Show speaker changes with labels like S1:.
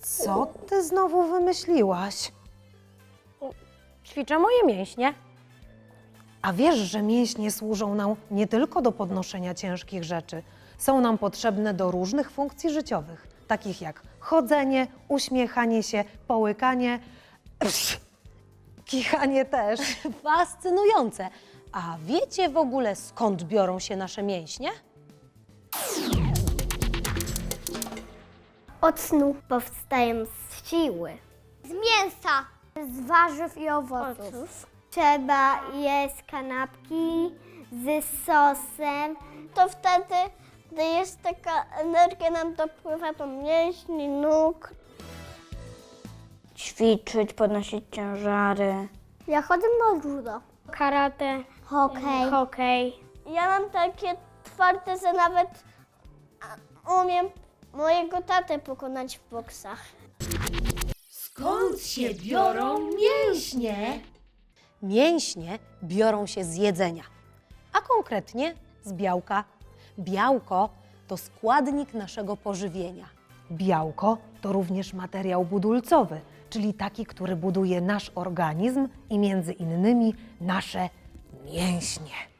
S1: Co ty znowu wymyśliłaś?
S2: Ćwiczę moje mięśnie.
S1: A wiesz, że mięśnie służą nam nie tylko do podnoszenia ciężkich rzeczy, są nam potrzebne do różnych funkcji życiowych, takich jak chodzenie, uśmiechanie się, połykanie, psz, kichanie też.
S2: Fascynujące. A wiecie w ogóle skąd biorą się nasze mięśnie?
S3: Od snu powstają z siły. Z mięsa. Z warzyw i owoców. Trzeba jeść kanapki z sosem. To wtedy, gdy jest taka energia, nam dopływa do mięśni, nóg.
S4: ćwiczyć, podnosić ciężary.
S3: Ja chodzę na judo. Karate. Hokej. Hokej. Ja mam takie twarde, że nawet umiem mojego tatę pokonać w boksach.
S1: Skąd się biorą mięśnie?
S2: Mięśnie biorą się z jedzenia, a konkretnie z białka. Białko to składnik naszego pożywienia.
S1: Białko to również materiał budulcowy, czyli taki, który buduje nasz organizm i między innymi nasze mięśnie.